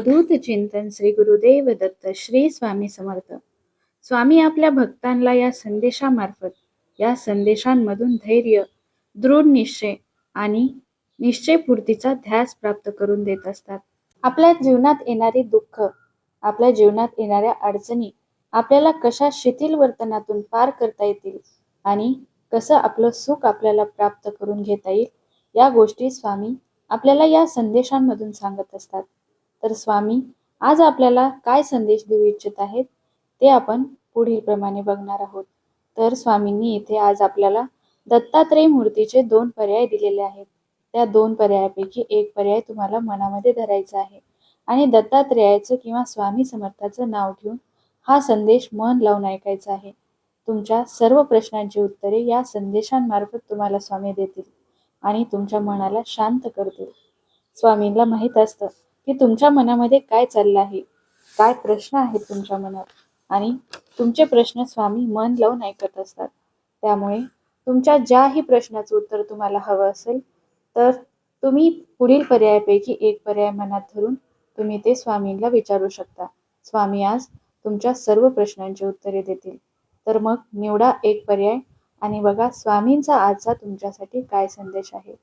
अवधूत चिंतन श्री गुरुदेव दत्त श्री स्वामी समर्थ. स्वामी आपल्या भक्तांना या संदेशामार्फत या संदेशांमधून धैर्य दृढ निश्चय आणि निश्चयपूर्तीचा ध्यास प्राप्त करून देत असतात. आपल्या जीवनात येणारी दुःख आपल्या जीवनात येणाऱ्या अडचणी आपल्याला कशा शिथिल वर्तनातून पार करता येतील आणि कसं आपलं सुख आपल्याला प्राप्त करून घेता येईल या गोष्टी स्वामी आपल्याला या संदेशांमधून सांगत असतात. तर स्वामी आज आपल्याला काय संदेश देऊ इच्छित आहेत ते आपण पुढील प्रमाणे बघणार आहोत. तर स्वामींनी इथे आज आपल्याला दत्तात्रय मूर्तीचे दोन पर्याय दिलेले आहेत. त्या दोन पर्यायापैकी एक पर्याय तुम्हाला मनामध्ये धरायचा आहे. आणि दत्तात्रेयाचं किंवा स्वामी समर्थाचं नाव घेऊन हा संदेश मन लावून ऐकायचा आहे. तुमच्या सर्व प्रश्नांची उत्तरे या संदेशांमार्फत तुम्हाला स्वामी देतील आणि तुमच्या मनाला शांत करतील. स्वामींना माहीत असतं की तुमच्या मनामध्ये काय चाललं आहे? काय प्रश्न आहेत तुमच्या मनात? आणि तुमचे प्रश्न स्वामी मन लावून ऐकत असतात. त्यामुळे तुमच्या ज्याही प्रश्नाचं उत्तर तुम्हाला हवं असेल तर तुम्ही पुढील पर्यायापैकी एक पर्याय मनात धरून तुम्ही ते स्वामींना विचारू शकता. स्वामी आज तुमच्या सर्व प्रश्नांची उत्तरे देतील. तर मग निवडा एक पर्याय आणि बघा स्वामींचा आजचा तुमच्यासाठी काय संदेश आहे.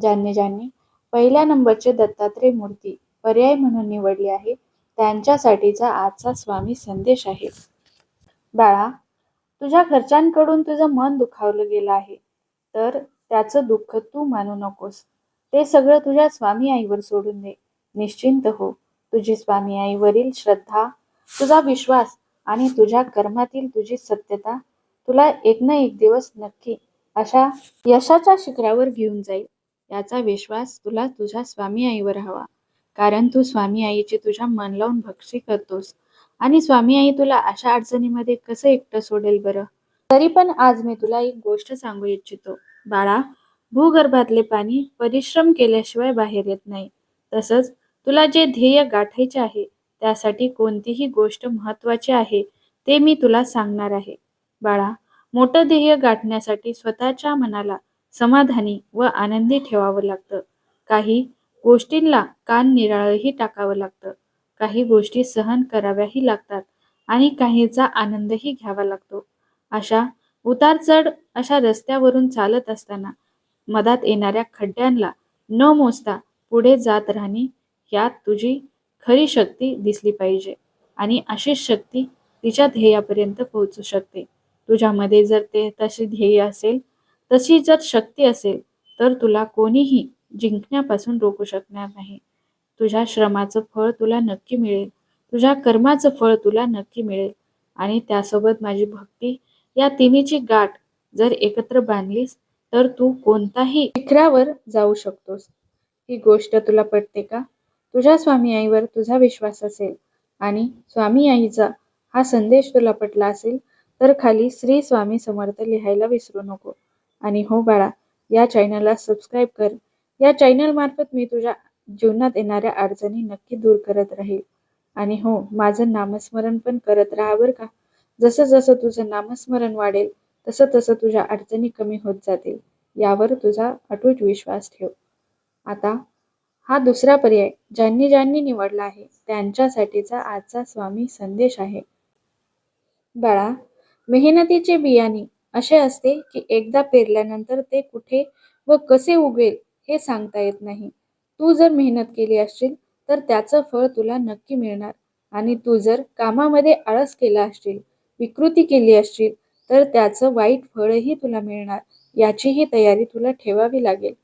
ज्यांनी ज्यांनी पहिल्या नंबरचे दत्तात्रय मूर्ती. पर्याय म्हणून निवडली आहे. त्यांच्यासाठीचा आजचा स्वामी संदेश आहे. बाळा तुझ्या घरच्यांकडून तुझं मन दुखावलं गेलं आहे. तर त्याचं दुःख तू मानू नकोस. ते सगळं तुझ्या स्वामी आईवर सोडून दे. निश्चिंत हो. तुझी स्वामी आईवरील श्रद्धा तुझा विश्वास आणि तुझ्या कर्मातील तुझी सत्यता तुला एक ना एक दिवस नक्की अशा यशाच्या शिखरावर घेऊन जाईल. याचा विश्वास तुला तुझ्या स्वामी आईवर हवा. कारण तू स्वामी आईची तुझ्या मन लावून भक्ती करतोस. आणि स्वामी आई तुला अशा अडचणीमध्ये कसं एकटं सोडेल बरं? तरी पण आज मी तुला एक गोष्ट सांगू इच्छितो. बाळा भूगर्भातले पाणी परिश्रम केल्याशिवाय बाहेर येत नाही. तसंच तुला जे ध्येय गाठायचे आहे त्यासाठी कोणतीही गोष्ट महत्वाची आहे ते मी तुला सांगणार आहे. बाळा मोठं ध्येय गाठण्यासाठी स्वतःच्या मनाला समाधानी व आनंदी ठेवावं लागतं. काही गोष्टींना कान निराळही टाकावं लागतं. काही गोष्टी सहन कराव्याही लागतात आणि काहीचा आनंदही घ्यावा लागतो. अशा उतार चढ अशा रस्त्यावरून चालत असताना मधात येणाऱ्या खड्ड्यांना न मोजता पुढे जात राहणे यात तुझी खरी शक्ती दिसली पाहिजे आणि अशीच शक्ती तिच्या ध्येयापर्यंत पोहोचू शकते. तुझ्यामध्ये जर ते तशी ध्येय असेल तशी जर शक्ती असेल तर तुला कोणीही जिंकण्यापासून रोखू शकणार नाही. तुझ्या श्रमाचं फळ तुला नक्की मिळेल. तुझ्या कर्माचं फळ तुला नक्की मिळेल. आणि त्यासोबत माझी भक्ती. या तिन्हीची गाठ जर एकत्र बांधलीस तर तू कोणताही शिखरावर जाऊ शकतोस. ही गोष्ट तुला पटते का? तुझ्या स्वामी आईवर तुझा विश्वास असेल आणि स्वामी आईचा हा संदेश तुला पटला असेल तर खाली श्री स्वामी समर्थ लिहायला विसरू नको. आणि हो बाळा या चॅनलला सबस्क्राईब कर. या चॅनल मार्फत मी तुझ्या जीवनात येणाऱ्या अडचणी नक्की दूर करत राहील. आणि हो माझं नामस्मरण पण करत राहा बरं का. जसं जसं तुझं नामस्मरण वाढेल तसं तसं तुझ्या अडचणी कमी होत जातील. यावर तुझा अटूट विश्वास ठेव. आता हा दुसरा पर्याय ज्यांनी ज्यांनी निवडला आहे त्यांच्यासाठीचा आजचा स्वामी संदेश आहे. बाळा मेहनतीचे बियाणे असे असते की एकदा पेरल्यानंतर ते कुठे व कसे उगवेल हे सांगता येत नाही. तू जर मेहनत केली असशील तर त्याचं फळ तुला नक्की मिळणार. आणि तू जर कामामध्ये आळस केला असशील विकृती केली असशील तर त्याचं वाईट फळही तुला मिळणार. याचीही तयारी तुला ठेवावी लागेल.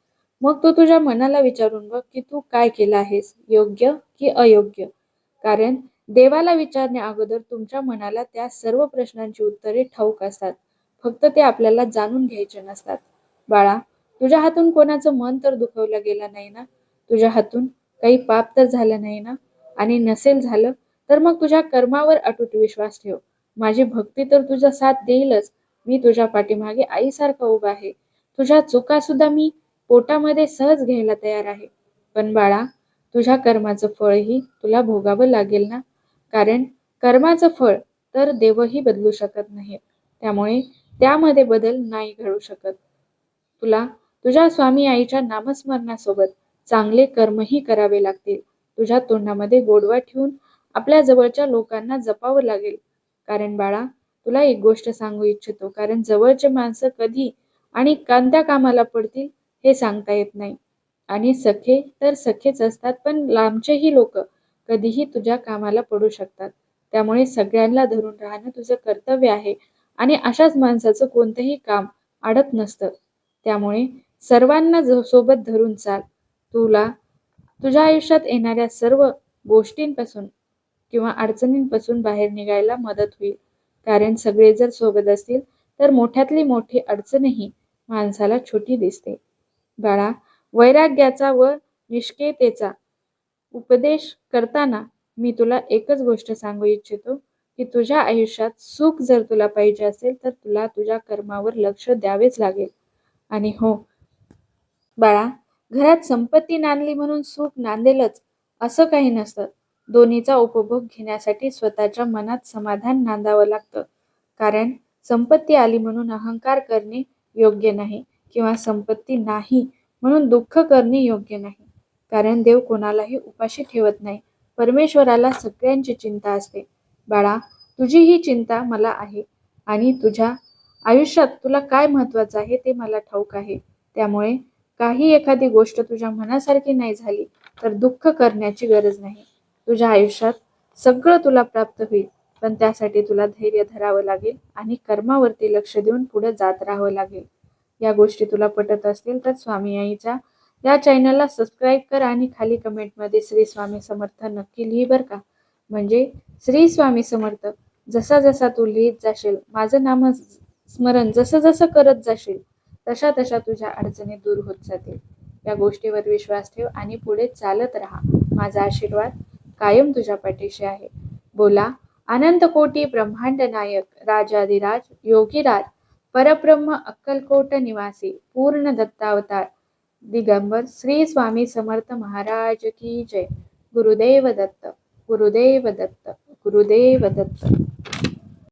मग तू तुझ्या मनाला विचारून बघ की तू काय केलं आहेस योग्य की अयोग्य? कारण देवाला विचारण्या अगोदर तुमच्या मनाला त्या सर्व प्रश्नांची उत्तरे ठाऊक असतात. फक्त ते आपल्याला जाणून घ्यायचे नसतात. बाळा तुझ्या हातून कोणाचं मन तर दुखवलं गेलं नाही ना? तुझ्या हातून काही पाप तर झालं नाही ना? आणि नसेल झालं तर मग तुझ्या कर्मावर अटूट विश्वास ठेव. माझी भक्ती तर तुझा साथ देईलच. मी तुझ्या पाठीमागे आईसारखा उभा आहे. तुझ्या चुका सुद्धा मी पोटामध्ये सहज घ्यायला तयार आहे. पण बाळा तुझ्या कर्माचं फळही तुला भोगावं लागेल ना? कारण कर्माचं फळ तर देवही बदलू शकत नाही. त्यामुळे त्यामध्ये बदल नाही घडू शकत. तुला तुझ्या स्वामी आईच्या नामस्मरणासोबत चांगले कर्मही करावे लागतील. तुझ्या तोंडामध्ये गोडवा ठेवून आपल्या जवळच्या लोकांना जपावं लागेल. कारण बाळा तुला एक गोष्ट सांगू इच्छितो. कारण जवळचे माणसं कधी आणि कोणत्या कामाला पडतील हे सांगता येत नाही. आणि सखे तर सखेच असतात पण लांबचेही लोक कधीही तुझ्या कामाला पडू शकतात. त्यामुळे सगळ्यांना धरून राहणं तुझं कर्तव्य आहे आणि अशाच माणसाचं कोणतंही काम अडत नसतं. त्यामुळे सर्वांना ज- सोबत धरून चाल. तुला तुझ्या आयुष्यात येणाऱ्या सर्व गोष्टींपासून किंवा अडचणींपासून बाहेर निघायला मदत होईल. कारण सगळे जर सोबत असतील तर मोठ्यातली मोठी अडचणही माणसाला छोटी दिसते. बाळा वैराग्याचा व निष्केतेचा उपदेश करताना मी तुला एकच गोष्ट सांगू इच्छितो की तुझ्या आयुष्यात सुख जर तुला पाहिजे असेल तर तुला तुझ्या कर्मावर लक्ष द्यावेच लागेल. आणि हो बाळा घरात संपत्ती नांदली म्हणून सुख नांदेलच असं काही नसतं. दोन्हीचा उपभोग घेण्यासाठी स्वतःच्या मनात समाधान नांदावं लागतं. कारण संपत्ती आली म्हणून अहंकार करणे योग्य नाही किंवा संपत्ती नाही म्हणून दुःख करणे योग्य नाही. कारण देव कोणालाही उपाशी ठेवत नाही परमेश्वराला सगळ्यांची चिंता असते. बाळा तुझी ही चिंता मला आहे आणि तुझ्या आयुष्यात तुला काय महत्वाचं आहे ते मला ठाऊक आहे. त्यामुळे काही एखादी गोष्ट तुझ्या मनासारखी नाही झाली तर दुःख करण्याची गरज नाही. तुझ्या आयुष्यात सगळं तुला प्राप्त होईल पण त्यासाठी तुला धैर्य धरावं लागेल आणि कर्मावरती लक्ष देऊन पुढे जात राहावं लागेल. या गोष्टी तुला पटत असतील तर स्वामी आईच्या या चॅनलला सबस्क्राईब कर आणि खाली कमेंटमध्ये श्री स्वामी समर्थ नक्की लिही बरं का. म्हणजे श्री स्वामी समर्थ जसा जसा तू लिहित जाशील माझं नाम स्मरण जसं जसं करत जाशील तशा तशा तुझ्या अडचणी दूर होत जातील. या गोष्टीवर विश्वास ठेव आणि पुढे चालत राहा. माझा आशीर्वाद कायम तुझ्या पाठीशी आहे. बोला अनंत कोटी ब्रह्मांड नायक राजाधिराज योगीराज परब्रह्म अक्कलकोट निवासी पूर्ण दत्तावतार दिगंबर श्री स्वामी समर्थ महाराज की जय. गुरुदेव दत्त गुरुदेव दत्त गुरुदेव दत्त.